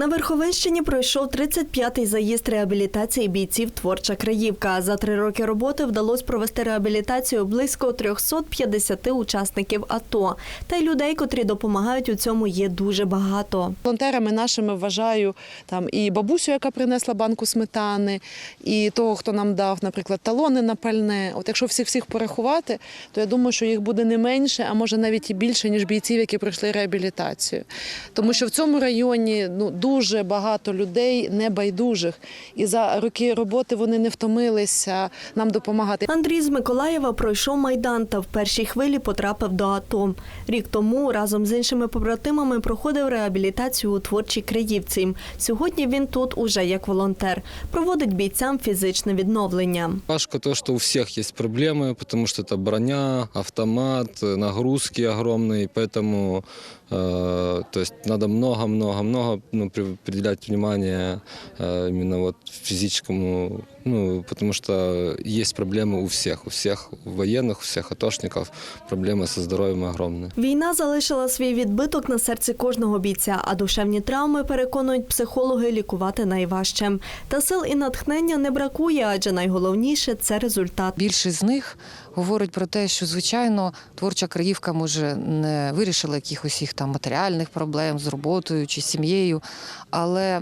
На Верховинщині пройшов 35-й заїзд реабілітації бійців Творча Краївка. За три роки роботи вдалося провести реабілітацію близько 350 учасників АТО. Та й людей, котрі допомагають у цьому, є дуже багато. Волонтерами нашими вважаю там і бабусю, яка принесла банку сметани, і того, хто нам дав, наприклад, талони на пальне. От якщо всіх всіх порахувати, то я думаю, що їх буде не менше, а може навіть і більше, ніж бійців, які пройшли реабілітацію. Тому що в цьому районі ну дуже багато людей небайдужих, і за роки роботи вони не втомилися нам допомагати. Андрій з Миколаєва пройшов майдан та в першій хвилі потрапив до АТО. Рік тому разом з іншими побратимами проходив реабілітацію у творчій Краївці. Сьогодні він тут уже як волонтер. Проводить бійцям фізичне відновлення. Важко то, что у всех есть проблемы, потому что это броня, автомат, э, нагрузки огромные, поэтому э, то есть надо много-много-много ну, приділяти внимание э, именно вот физическому, ну, потому что есть проблемы у всех, у всех военных, у всех атошников, проблемы со здоровьем огромные. Війна залишила свій відбиток на серці кожного бійця, а душевні травми переконують психологи лікувати найважче. Та сил і натхнення не бракує, адже найголовніше це результат. Більшість з них говорить про те, що звичайно творча краївка може не вирішила якихось їх там матеріальних проблем з роботою чи сім'єю, але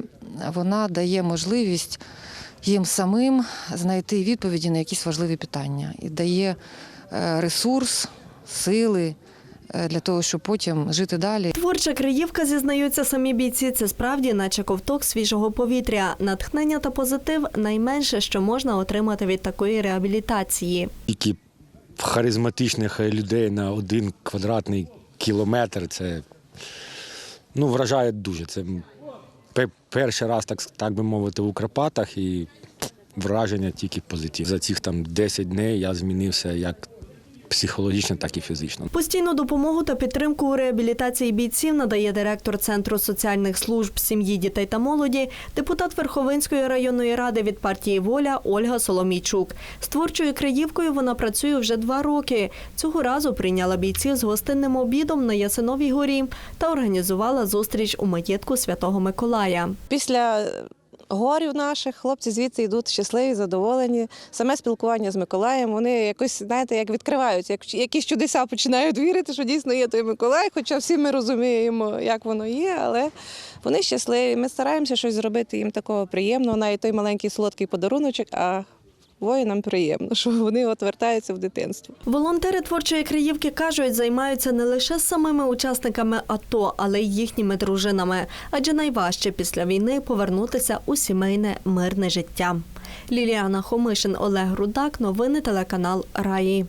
вона дає можливість їм самим знайти відповіді на якісь важливі питання і дає е, ресурс, сили е, для того, щоб потім жити далі. Творча краївка, зізнаються самі бійці, це справді наче ковток свіжого повітря. Натхнення та позитив найменше, що можна отримати від такої реабілітації. Тільки харизматичних людей на один квадратний кілометр. Це ну, вражає дуже. Це перший раз, так, так би мовити, у Карпатах і враження тільки позитив. За цих там 10 днів я змінився як психологічно, так і фізично. Постійну допомогу та підтримку у реабілітації бійців надає директор Центру соціальних служб сім'ї, дітей та молоді, депутат Верховинської районної ради від партії Воля Ольга Соломійчук. З творчою краївкою вона працює вже два роки. Цього разу прийняла бійців з гостинним обідом на Ясиновій горі та організувала зустріч у маєтку Святого Миколая. Після горів наших хлопці звідси йдуть щасливі, задоволені. Саме спілкування з Миколаєм, вони якось, знаєте, як відкриваються, як якісь чудеса починають вірити, що дійсно є той Миколай, хоча всі ми розуміємо, як воно є, але вони щасливі. Ми стараємося щось зробити їм такого приємного, навіть той маленький солодкий подаруночок, а воїнам приємно, що вони от вертаються в дитинство. Волонтери творчої краївки кажуть, займаються не лише самими учасниками АТО, але й їхніми дружинами. Адже найважче після війни повернутися у сімейне мирне життя. Ліліана Хомишин, Олег Рудак. Новини телеканал Раї.